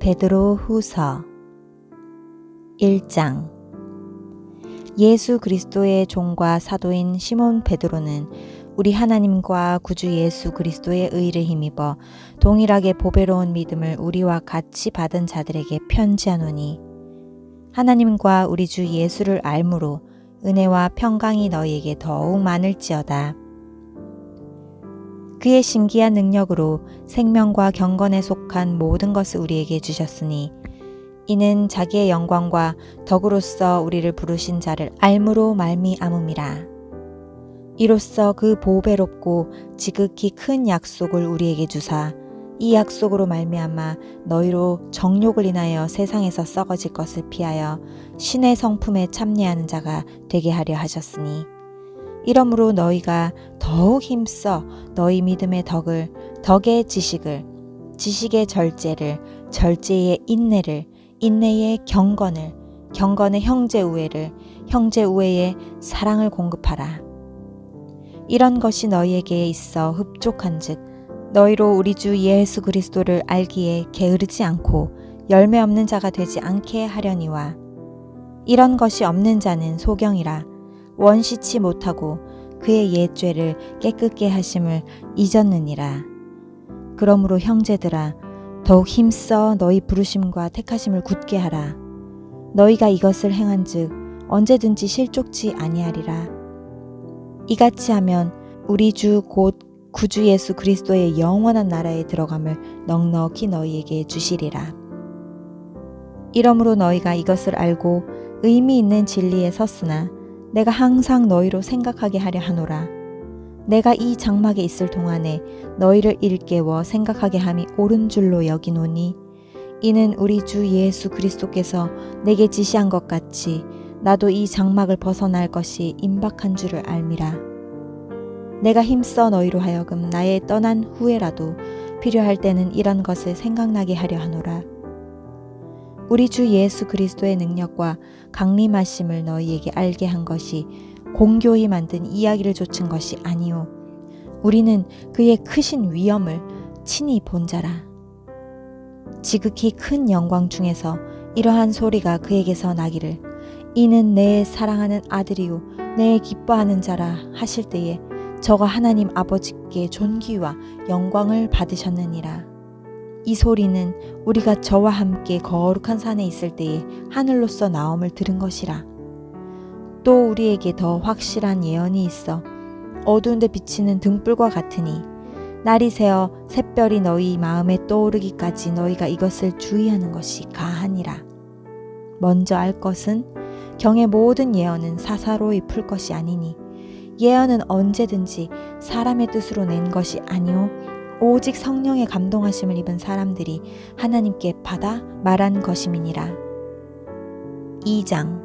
베드로 후서 1장 예수 그리스도의 종과 사도인 시몬 베드로는 우리 하나님과 구주 예수 그리스도의 의를 힘입어 동일하게 보배로운 믿음을 우리와 같이 받은 자들에게 편지하노니 하나님과 우리 주 예수를 알므로 은혜와 평강이 너희에게 더욱 많을지어다. 그의 신기한 능력으로 생명과 경건에 속한 모든 것을 우리에게 주셨으니 이는 자기의 영광과 덕으로서 우리를 부르신 자를 알므로 말미암음이라. 이로써 그 보배롭고 지극히 큰 약속을 우리에게 주사 이 약속으로 말미암아 너희로 정욕을 인하여 세상에서 썩어질 것을 피하여 신의 성품에 참여하는 자가 되게 하려 하셨으니 이러므로 너희가 더욱 힘써 너희 믿음의 덕을 덕의 지식을 지식의 절제를 절제의 인내를 인내의 경건을 경건의 형제 우애를 형제 우애의 사랑을 공급하라. 이런 것이 너희에게 있어 흡족한즉 너희로 우리 주 예수 그리스도를 알기에 게으르지 않고 열매 없는 자가 되지 않게 하려니와 이런 것이 없는 자는 소경이라 원시치 못하고 그의 옛 죄를 깨끗게 하심을 잊었느니라. 그러므로 형제들아 더욱 힘써 너희 부르심과 택하심을 굳게 하라. 너희가 이것을 행한즉 언제든지 실족지 아니하리라. 이같이 하면 우리 주 곧 구주 예수 그리스도의 영원한 나라에 들어감을 넉넉히 너희에게 주시리라. 이러므로 너희가 이것을 알고 의미 있는 진리에 섰으나 내가 항상 너희로 생각하게 하려 하노라. 내가 이 장막에 있을 동안에 너희를 일깨워 생각하게 함이 옳은 줄로 여기노니 이는 우리 주 예수 그리스도께서 내게 지시한 것 같이 나도 이 장막을 벗어날 것이 임박한 줄을 알미라. 내가 힘써 너희로 하여금 나의 떠난 후에라도 필요할 때는 이런 것을 생각나게 하려 하노라. 우리 주 예수 그리스도의 능력과 강림하심을 너희에게 알게 한 것이 공교히 만든 이야기를 좇은 것이 아니요 우리는 그의 크신 위엄을 친히 본 자라 지극히 큰 영광 중에서 이러한 소리가 그에게서 나기를 이는 내 사랑하는 아들이요 내 기뻐하는 자라 하실 때에 저가 하나님 아버지께 존귀와 영광을 받으셨느니라. 이 소리는 우리가 저와 함께 거룩한 산에 있을 때에 하늘로서 나옴을 들은 것이라. 또 우리에게 더 확실한 예언이 있어 어두운데 비치는 등불과 같으니 날이 새어 샛별이 너희 마음에 떠오르기까지 너희가 이것을 주의하는 것이 가하니라. 먼저 알 것은 경의 모든 예언은 사사로이 풀 것이 아니니 예언은 언제든지 사람의 뜻으로 낸 것이 아니오 오직 성령의 감동하심을 입은 사람들이 하나님께 받아 말한 것임이니라. 2장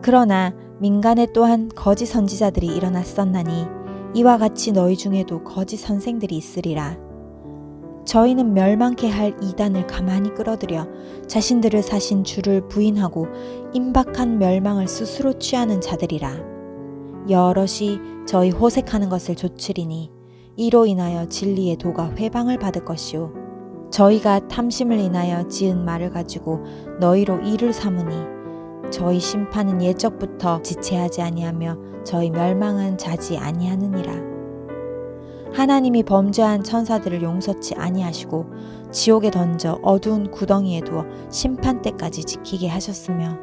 그러나 민간에 또한 거짓 선지자들이 일어났었나니 이와 같이 너희 중에도 거짓 선생들이 있으리라. 저희는 멸망케 할 이단을 가만히 끌어들여 자신들을 사신 주를 부인하고 임박한 멸망을 스스로 취하는 자들이라. 여럿이 저희 호색하는 것을 조치리니 이로 인하여 진리의 도가 회방을 받을 것이요 저희가 탐심을 인하여 지은 말을 가지고 너희로 이를 삼으니 저희 심판은 예적부터 지체하지 아니하며 저희 멸망은 자지 아니하느니라. 하나님이 범죄한 천사들을 용서치 아니하시고 지옥에 던져 어두운 구덩이에 두어 심판 때까지 지키게 하셨으며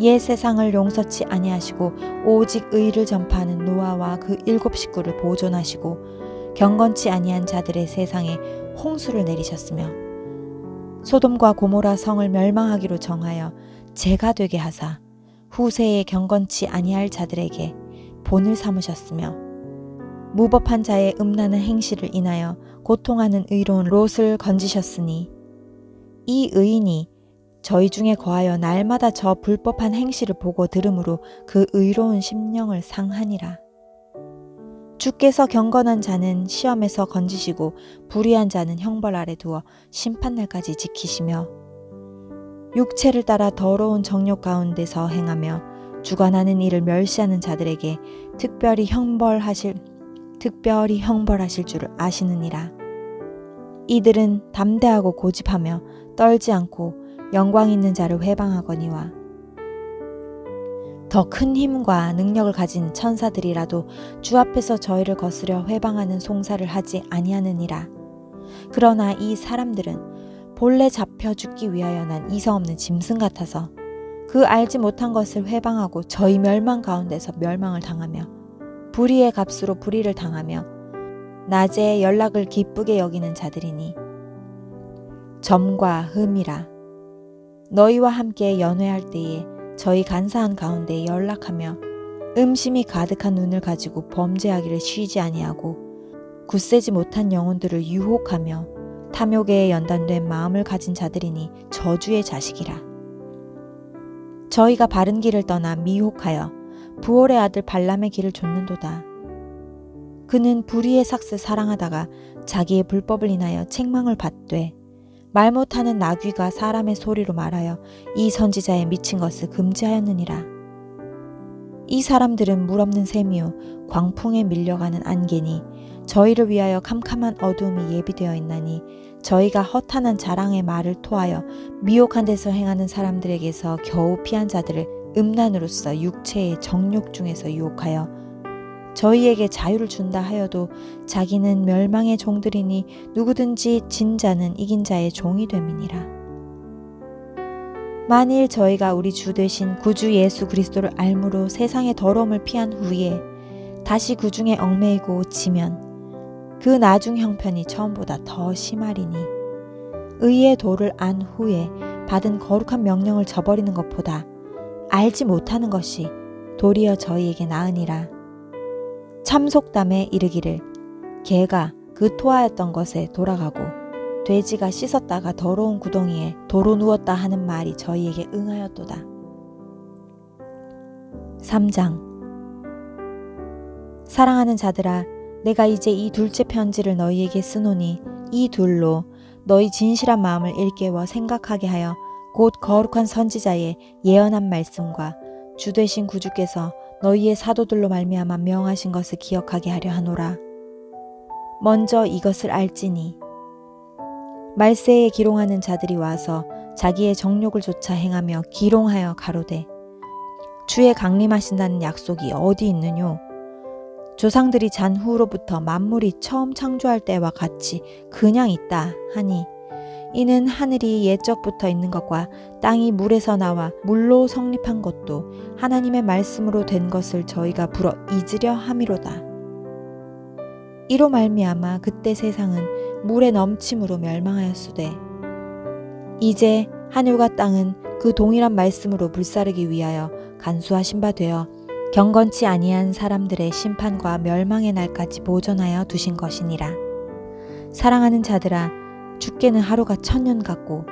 옛 세상을 용서치 아니하시고 오직 의를 전파하는 노아와 그 일곱 식구를 보존하시고 경건치 아니한 자들의 세상에 홍수를 내리셨으며 소돔과 고모라 성을 멸망하기로 정하여 죄가 되게 하사 후세에 경건치 아니할 자들에게 본을 삼으셨으며 무법한 자의 음란한 행실을 인하여 고통하는 의로운 롯을 건지셨으니 이 의인이 저희 중에 거하여 날마다 저 불법한 행실을 보고 들으므로 그 의로운 심령을 상하니라. 주께서 경건한 자는 시험에서 건지시고 불의한 자는 형벌 아래 두어 심판날까지 지키시며 육체를 따라 더러운 정욕 가운데서 행하며 주관하는 일을 멸시하는 자들에게 특별히 형벌하실 특별히 형벌하실 줄을 아시느니라. 이들은 담대하고 고집하며 떨지 않고 영광 있는 자를 회방하거니와 더 큰 힘과 능력을 가진 천사들이라도 주 앞에서 저희를 거스려 회방하는 송사를 하지 아니하느니라. 그러나 이 사람들은 본래 잡혀 죽기 위하여 난 이성 없는 짐승 같아서 그 알지 못한 것을 회방하고 저희 멸망 가운데서 멸망을 당하며 불의의 값으로 불의를 당하며 낮에 연락을 기쁘게 여기는 자들이니 점과 흠이라 너희와 함께 연회할 때에 저희 간사한 가운데 연락하며 음심이 가득한 눈을 가지고 범죄하기를 쉬지 아니하고 굳세지 못한 영혼들을 유혹하며 탐욕에 연단된 마음을 가진 자들이니 저주의 자식이라. 저희가 바른 길을 떠나 미혹하여 부올의 아들 발람의 길을 좇는도다. 그는 불의의 삭스 사랑하다가 자기의 불법을 인하여 책망을 받되 말 못하는 나귀가 사람의 소리로 말하여 이 선지자의 미친 것을 금지하였느니라. 이 사람들은 물 없는 샘이요 광풍에 밀려가는 안개니 저희를 위하여 캄캄한 어두움이 예비되어 있나니 저희가 허탄한 자랑의 말을 토하여 미혹한 데서 행하는 사람들에게서 겨우 피한 자들을 음란으로서 육체의 정욕 중에서 유혹하여 저희에게 자유를 준다 하여도 자기는 멸망의 종들이니 누구든지 진 자는 이긴 자의 종이 됨이니라. 만일 저희가 우리 주 되신 구주 예수 그리스도를 알므로 세상의 더러움을 피한 후에 다시 그 중에 얽매이고 지면 그 나중 형편이 처음보다 더 심하리니 의의 도를 안 후에 받은 거룩한 명령을 저버리는 것보다 알지 못하는 것이 도리어 저희에게 나으니라. 참속담에 이르기를 개가 그 토하였던 것에 돌아가고 돼지가 씻었다가 더러운 구덩이에 도로 누웠다 하는 말이 저희에게 응하였도다. 3장 사랑하는 자들아 내가 이제 이 둘째 편지를 너희에게 쓰노니 이 둘로 너희 진실한 마음을 일깨워 생각하게 하여 곧 거룩한 선지자의 예언한 말씀과 주 되신 구주께서 너희의 사도들로 말미암아 명하신 것을 기억하게 하려 하노라. 먼저 이것을 알지니 말세에 기롱하는 자들이 와서 자기의 정욕을 조차 행하며 기롱하여 가로되 주의 강림하신다는 약속이 어디 있느뇨? 조상들이 잔 후로부터 만물이 처음 창조할 때와 같이 그냥 있다 하니 이는 하늘이 옛적부터 있는 것과 땅이 물에서 나와 물로 성립한 것도 하나님의 말씀으로 된 것을 저희가 불어 잊으려 함이로다. 이로 말미암아 그때 세상은 물의 넘침으로 멸망하였으되 이제 하늘과 땅은 그 동일한 말씀으로 불사르기 위하여 간수하신 바 되어 경건치 아니한 사람들의 심판과 멸망의 날까지 보존하여 두신 것이니라. 사랑하는 자들아, 죽게는 하루가 천년 같고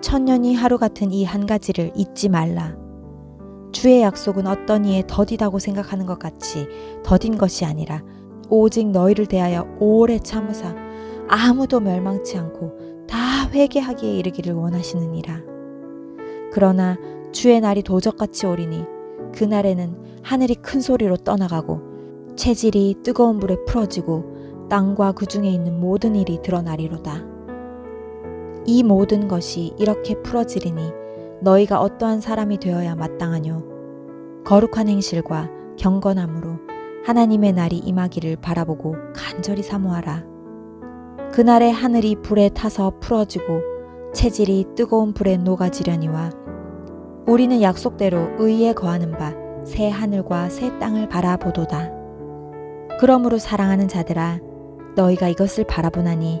천년이 하루 같은 이 한 가지를 잊지 말라. 주의 약속은 어떤 이에 더디다고 생각하는 것 같이 더딘 것이 아니라 오직 너희를 대하여 오래 참으사 아무도 멸망치 않고 다 회개하기에 이르기를 원하시느니라. 그러나 주의 날이 도적같이 오리니 그날에는 하늘이 큰 소리로 떠나가고 체질이 뜨거운 불에 풀어지고 땅과 그 중에 있는 모든 일이 드러나리로다. 이 모든 것이 이렇게 풀어지리니 너희가 어떠한 사람이 되어야 마땅하뇨. 거룩한 행실과 경건함으로 하나님의 날이 임하기를 바라보고 간절히 사모하라. 그날에 하늘이 불에 타서 풀어지고 체질이 뜨거운 불에 녹아지려니와 우리는 약속대로 의에 거하는 바 새 하늘과 새 땅을 바라보도다. 그러므로 사랑하는 자들아 너희가 이것을 바라보나니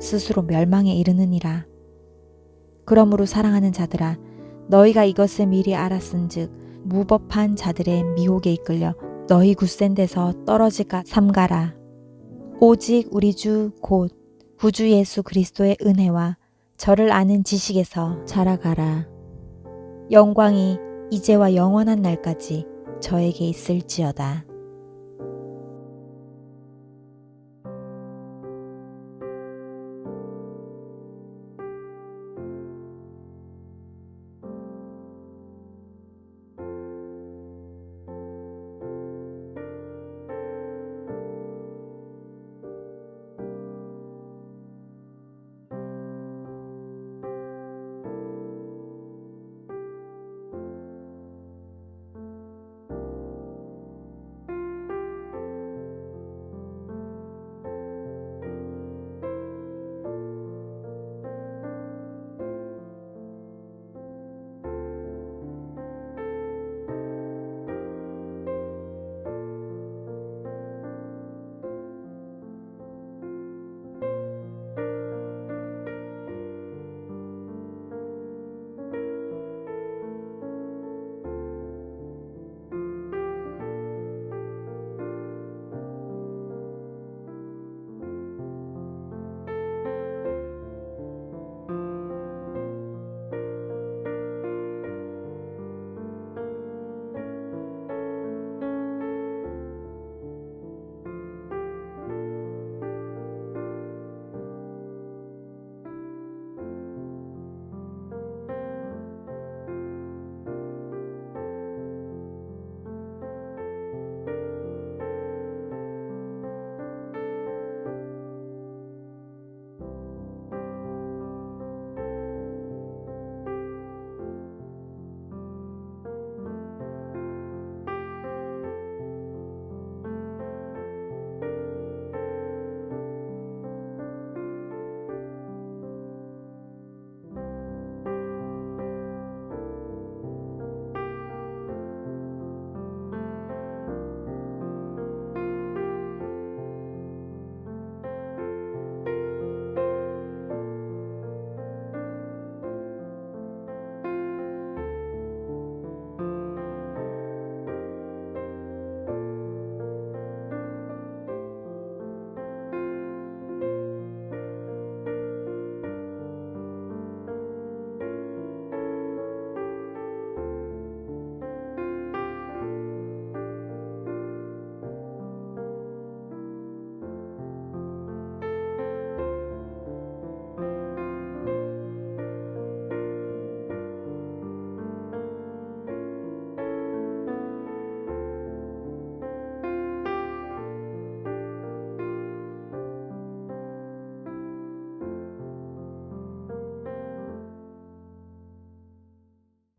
스스로 멸망에 이르느니라. 그러므로 사랑하는 자들아 너희가 이것을 미리 알았은즉 무법한 자들의 미혹에 이끌려 너희 굳센 데서 떨어질까 삼가라. 오직 우리 주 곧 구주 예수 그리스도의 은혜와 저를 아는 지식에서 자라가라. 영광이 이제와 영원한 날까지 저에게 있을지어다.